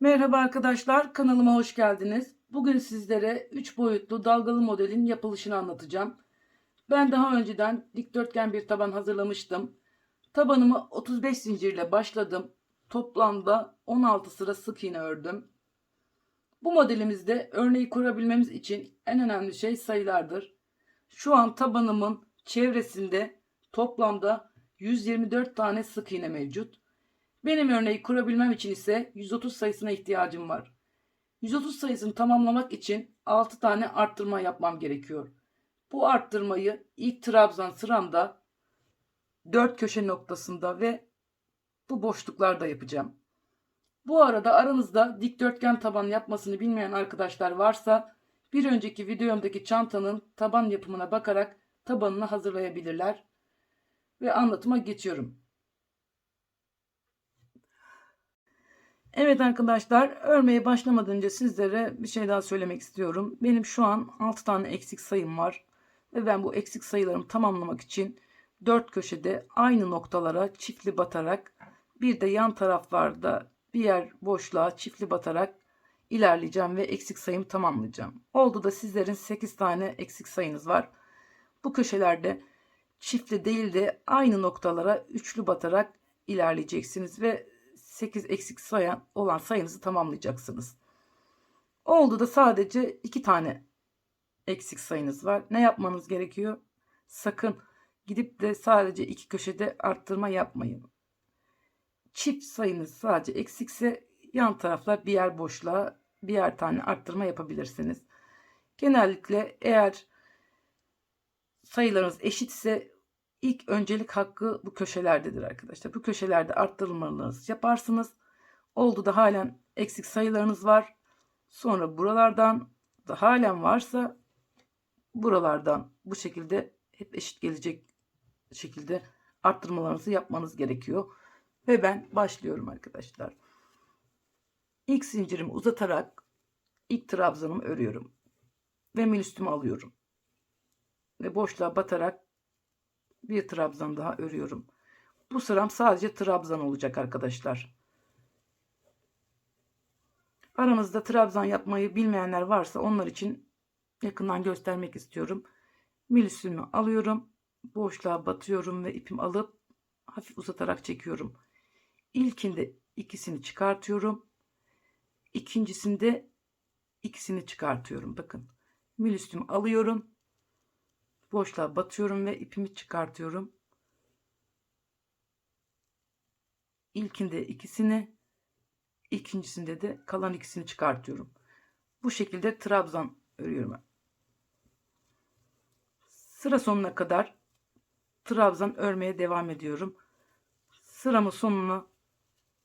Merhaba arkadaşlar, kanalıma hoş geldiniz. Bugün sizlere 3 boyutlu dalgalı modelin yapılışını anlatacağım. Ben daha önceden dikdörtgen bir taban hazırlamıştım. Tabanımı 35 zincirle başladım. Toplamda 16 sıra sık iğne ördüm. Bu modelimizde örneği kurabilmemiz için en önemli şey sayılardır. Şu an tabanımın çevresinde toplamda 124 tane sık iğne mevcut. Benim örneği kurabilmem için ise 130 sayısına ihtiyacım var. 130 sayısını tamamlamak için 6 tane arttırma yapmam gerekiyor. Bu arttırmayı ilk trabzan sıramda 4 köşe noktasında ve bu boşluklarda yapacağım. Bu arada aranızda dikdörtgen taban yapmasını bilmeyen arkadaşlar varsa bir önceki videomdaki çantanın taban yapımına bakarak tabanını hazırlayabilirler. Ve anlatıma geçiyorum. Evet arkadaşlar örmeye başlamadan önce sizlere bir şey daha söylemek istiyorum. Benim şu an 6 tane eksik sayım var. Ve ben bu eksik sayılarımı tamamlamak için 4 köşede aynı noktalara çiftli batarak bir de yan taraflarda bir yer boşluğa çiftli batarak ilerleyeceğim ve eksik sayımı tamamlayacağım. Oldu da sizlerin 8 tane eksik sayınız var. Bu köşelerde çiftli değil de aynı noktalara üçlü batarak ilerleyeceksiniz ve 8 eksik sayan olan sayınızı tamamlayacaksınız. Oldu da sadece 2 tane eksik sayınız var. Ne yapmanız gerekiyor? Sakın gidip de sadece iki köşede arttırma yapmayın. Çift sayınız sadece eksikse yan taraflar bir yer boşluğa birer tane arttırma yapabilirsiniz. Genellikle eğer sayılarınız eşitse ilk öncelik hakkı bu köşelerdedir arkadaşlar. Bu köşelerde arttırmalarınızı yaparsınız. Oldu da halen eksik sayılarınız var. Sonra buralardan da halen varsa buralardan bu şekilde hep eşit gelecek şekilde arttırmalarınızı yapmanız gerekiyor. Ve ben başlıyorum arkadaşlar. İlk zincirimi uzatarak ilk trabzanımı örüyorum. Ve mil alıyorum. Ve boşluğa batarak bir trabzan daha örüyorum. Bu sıram sadece trabzan olacak arkadaşlar. Aranızda trabzan yapmayı bilmeyenler varsa onlar için yakından göstermek istiyorum. Mil üstümü alıyorum. Boşluğa batıyorum ve ipimi alıp hafif uzatarak çekiyorum. İlkinde ikisini çıkartıyorum. İkincisinde ikisini çıkartıyorum. Bakın. Mil üstümü alıyorum boşluğa batıyorum ve ipimi çıkartıyorum. İlkinde ikisini, ikincisinde de kalan ikisini çıkartıyorum. Bu şekilde trabzan örüyorum. Sıra sonuna kadar trabzan örmeye devam ediyorum. Sıramın sonuna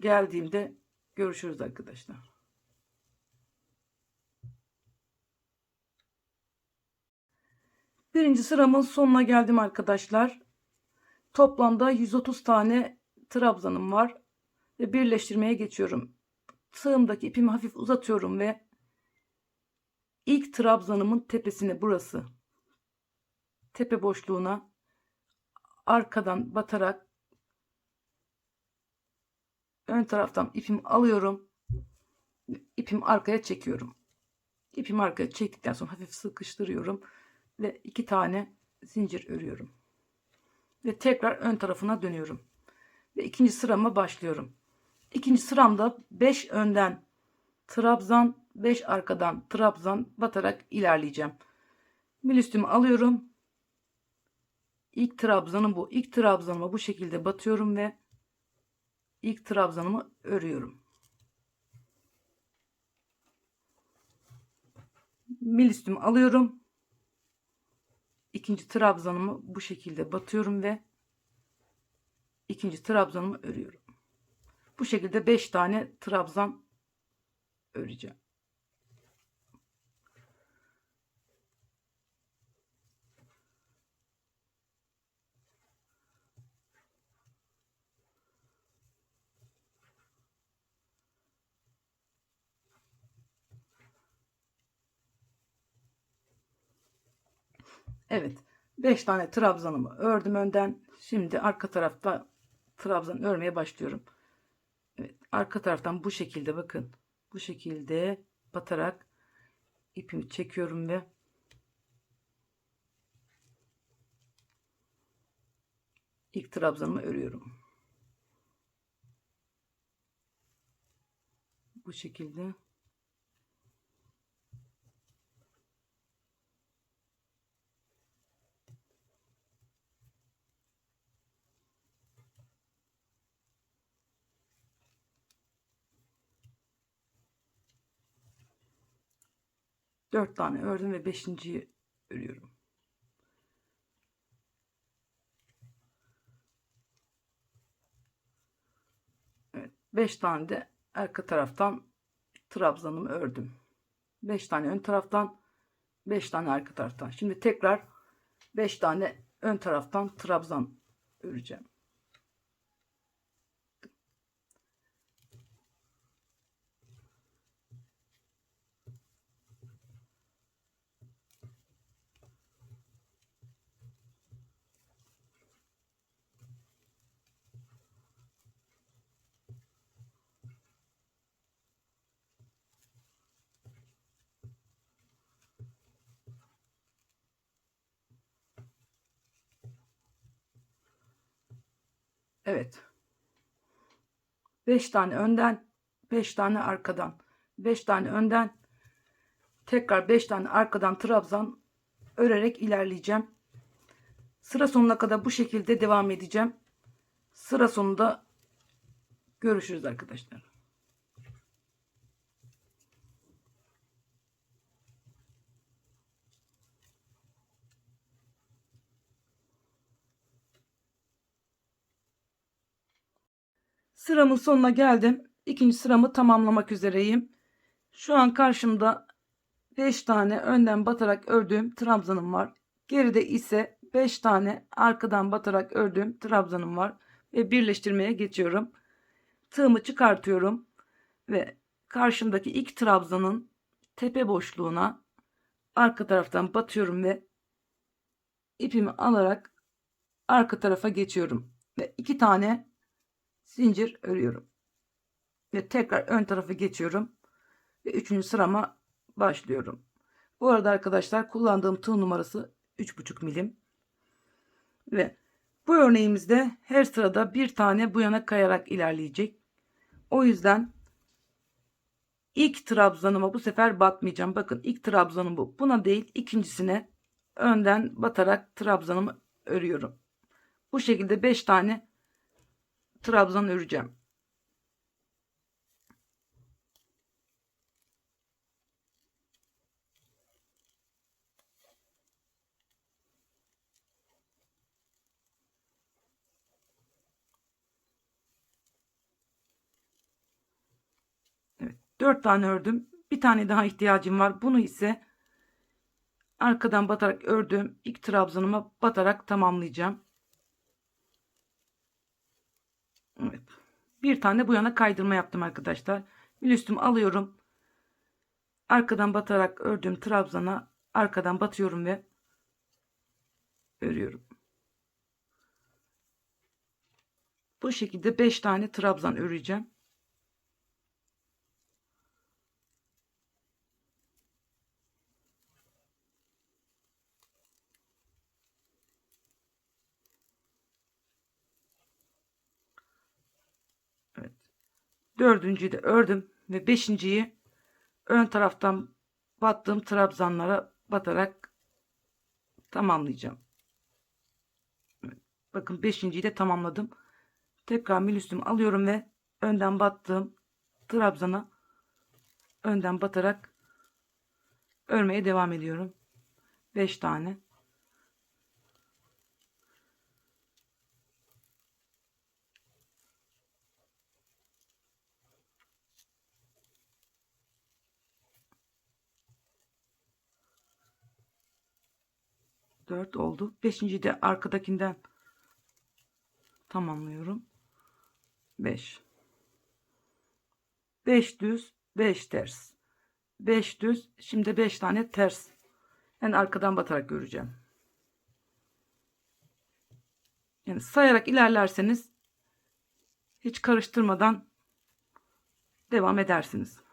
geldiğimde görüşürüz arkadaşlar. Birinci sıramın sonuna geldim arkadaşlar. Toplamda 130 tane trabzanım var. Ve birleştirmeye geçiyorum. Sığımdaki ipimi hafif uzatıyorum ve ilk trabzanımın tepesine burası. Tepe boşluğuna arkadan batarak ön taraftan ipimi alıyorum. İpimi arkaya çekiyorum. İpimi arkaya çektikten sonra hafif sıkıştırıyorum ve iki tane zincir örüyorum. Ve tekrar ön tarafına dönüyorum. Ve ikinci sırama başlıyorum. İkinci sıramda 5 önden trabzan 5 arkadan trabzan batarak ilerleyeceğim. Mil üstümü alıyorum. İlk trabzanım bu. İlk trabzanıma bu şekilde batıyorum ve ilk trabzanımı örüyorum. Mil üstümü alıyorum ikinci trabzanımı bu şekilde batıyorum ve ikinci trabzanımı örüyorum. Bu şekilde 5 tane trabzan öreceğim. Evet. 5 tane trabzanımı ördüm önden. Şimdi arka tarafta trabzan örmeye başlıyorum. Evet, arka taraftan bu şekilde bakın. Bu şekilde batarak ipimi çekiyorum ve ilk trabzanımı örüyorum. Bu şekilde. Dört tane ördüm ve beşinciyi örüyorum. Evet, beş tane de arka taraftan trabzanımı ördüm. Beş tane ön taraftan, beş tane arka taraftan. Şimdi tekrar beş tane ön taraftan trabzan öreceğim. Evet. 5 tane önden, 5 tane arkadan. 5 tane önden, tekrar 5 tane arkadan trabzan örerek ilerleyeceğim. Sıra sonuna kadar bu şekilde devam edeceğim. Sıra sonunda görüşürüz arkadaşlar. Sıramın sonuna geldim. İkinci sıramı tamamlamak üzereyim. Şu an karşımda 5 tane önden batarak ördüğüm trabzanım var. Geride ise 5 tane arkadan batarak ördüğüm trabzanım var. Ve birleştirmeye geçiyorum. Tığımı çıkartıyorum. Ve karşımdaki ilk trabzanın tepe boşluğuna arka taraftan batıyorum ve ipimi alarak arka tarafa geçiyorum. Ve iki tane zincir örüyorum. Ve tekrar ön tarafa geçiyorum. Ve üçüncü sırama başlıyorum. Bu arada arkadaşlar kullandığım tığ numarası 3,5 milim. Ve bu örneğimizde her sırada bir tane bu yana kayarak ilerleyecek. O yüzden ilk trabzanıma bu sefer batmayacağım. Bakın ilk trabzanım bu. Buna değil ikincisine önden batarak trabzanımı örüyorum. Bu şekilde 5 tane trabzan öreceğim. Evet, 4 tane ördüm. Bir tane daha ihtiyacım var. Bunu ise arkadan batarak ördüğüm ilk trabzanıma batarak tamamlayacağım. Evet. Bir tane bu yana kaydırma yaptım arkadaşlar. Üstümü alıyorum. Arkadan batarak ördüğüm trabzana arkadan batıyorum ve örüyorum. Bu şekilde 5 tane trabzan öreceğim. Dördüncüyü de ördüm ve beşinciyi ön taraftan battığım trabzanlara batarak tamamlayacağım. Bakın beşinciyi de tamamladım. Tekrar mil üstümü alıyorum ve önden battığım trabzana önden batarak örmeye devam ediyorum. 5 tane. Dört oldu. Beşinci de arkadakinden tamamlıyorum. Beş. Beş düz, beş ters. Beş düz. Şimdi beş tane ters. Yani arkadan batarak göreceğim. Yani sayarak ilerlerseniz hiç karıştırmadan devam edersiniz.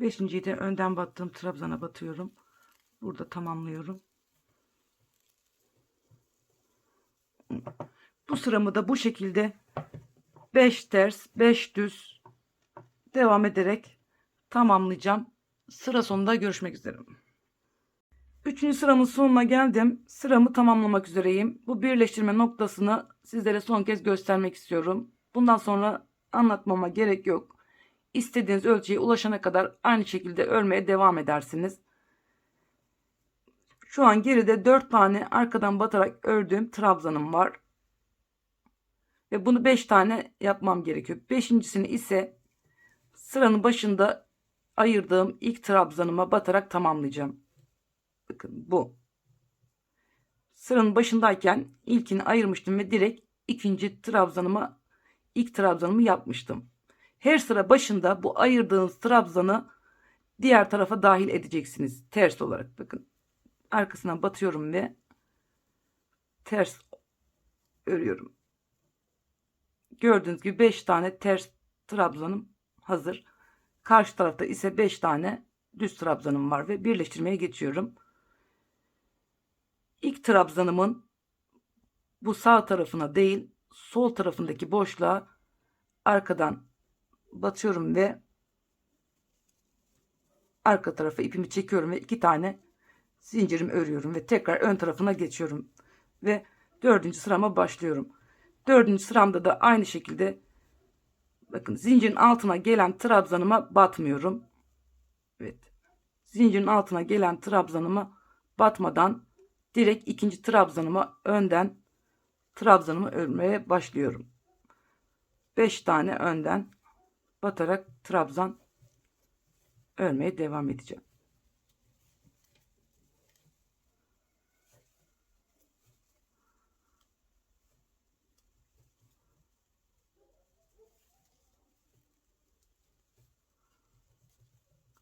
Beşinciyi de önden battığım trabzana batıyorum. Burada tamamlıyorum. Bu sıramı da bu şekilde 5 ters 5 düz devam ederek tamamlayacağım. Sıra sonunda görüşmek üzere. Üçüncü sıramın sonuna geldim. Sıramı tamamlamak üzereyim. Bu birleştirme noktasını sizlere son kez göstermek istiyorum. Bundan sonra anlatmama gerek yok. İstediğiniz ölçüye ulaşana kadar aynı şekilde örmeye devam edersiniz. Şu an geride 4 tane arkadan batarak ördüğüm trabzanım var. Ve bunu 5 tane yapmam gerekiyor. Beşincisini ise sıranın başında ayırdığım ilk trabzanıma batarak tamamlayacağım. Bakın bu. Sıranın başındayken ilkini ayırmıştım ve direkt ikinci trabzanıma ilk trabzanımı yapmıştım. Her sıra başında bu ayırdığınız trabzanı diğer tarafa dahil edeceksiniz. Ters olarak bakın. Arkasına batıyorum ve ters örüyorum. Gördüğünüz gibi 5 tane ters trabzanım hazır. Karşı tarafta ise 5 tane düz trabzanım var ve birleştirmeye geçiyorum. İlk trabzanımın bu sağ tarafına değil sol tarafındaki boşluğa arkadan batıyorum ve arka tarafa ipimi çekiyorum ve iki tane zincirimi örüyorum ve tekrar ön tarafına geçiyorum ve dördüncü sırama başlıyorum. Dördüncü sıramda da aynı şekilde bakın zincirin altına gelen trabzanıma batmıyorum. Evet. Zincirin altına gelen trabzanıma batmadan direkt ikinci trabzanıma önden trabzanımı örmeye başlıyorum. 5 tane önden batarak trabzan örmeye devam edeceğim.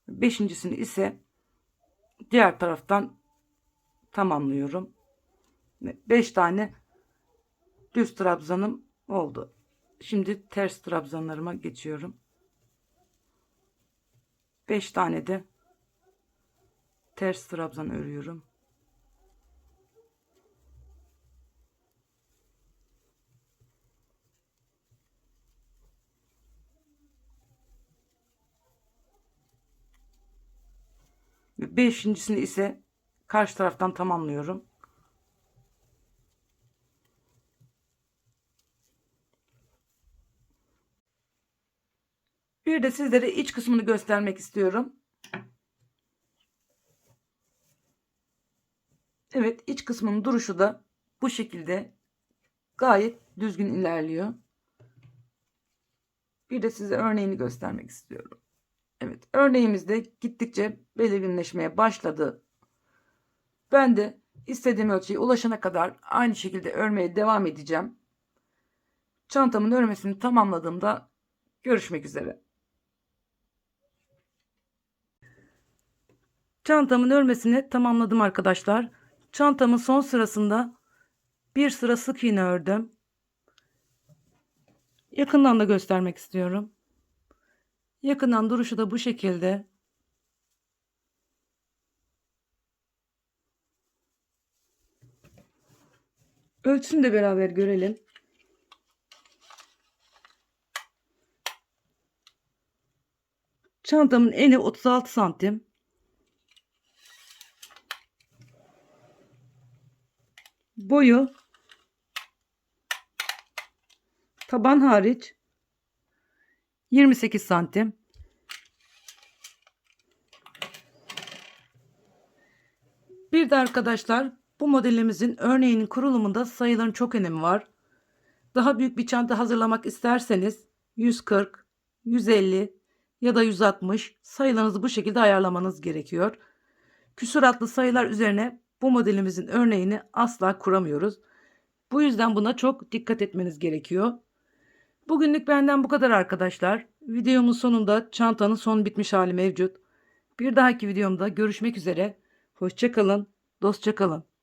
Beşincisini ise diğer taraftan tamamlıyorum. 5 tane düz trabzanım oldu. Şimdi ters trabzanlarıma geçiyorum. 5 tane de ters trabzan örüyorum. Beşincisini ise karşı taraftan tamamlıyorum. Bir de sizlere iç kısmını göstermek istiyorum. Evet iç kısmının duruşu da bu şekilde gayet düzgün ilerliyor. Bir de size örneğini göstermek istiyorum. Evet örneğimiz de gittikçe belirginleşmeye başladı. Ben de istediğim ölçüye ulaşana kadar aynı şekilde örmeye devam edeceğim. Çantamın örmesini tamamladığımda görüşmek üzere. Çantamın örmesini tamamladım arkadaşlar. Çantamın son sırasında bir sıra sık iğne ördüm. Yakından da göstermek istiyorum. Yakından duruşu da bu şekilde. Ölçüsünü de beraber görelim. Çantamın eni 36 santim. Boyu taban hariç 28 santim. Bir de arkadaşlar bu modelimizin örneğinin kurulumunda sayıların çok önemi var. Daha büyük bir çanta hazırlamak isterseniz 140, 150 ya da 160 sayılarınızı bu şekilde ayarlamanız gerekiyor. Küsuratlı sayılar üzerine bu modelimizin örneğini asla kuramıyoruz. Bu yüzden buna çok dikkat etmeniz gerekiyor. Bugünlük benden bu kadar arkadaşlar. Videomun sonunda çantanın son bitmiş hali mevcut. Bir dahaki videomda görüşmek üzere. Hoşçakalın, dostça kalın.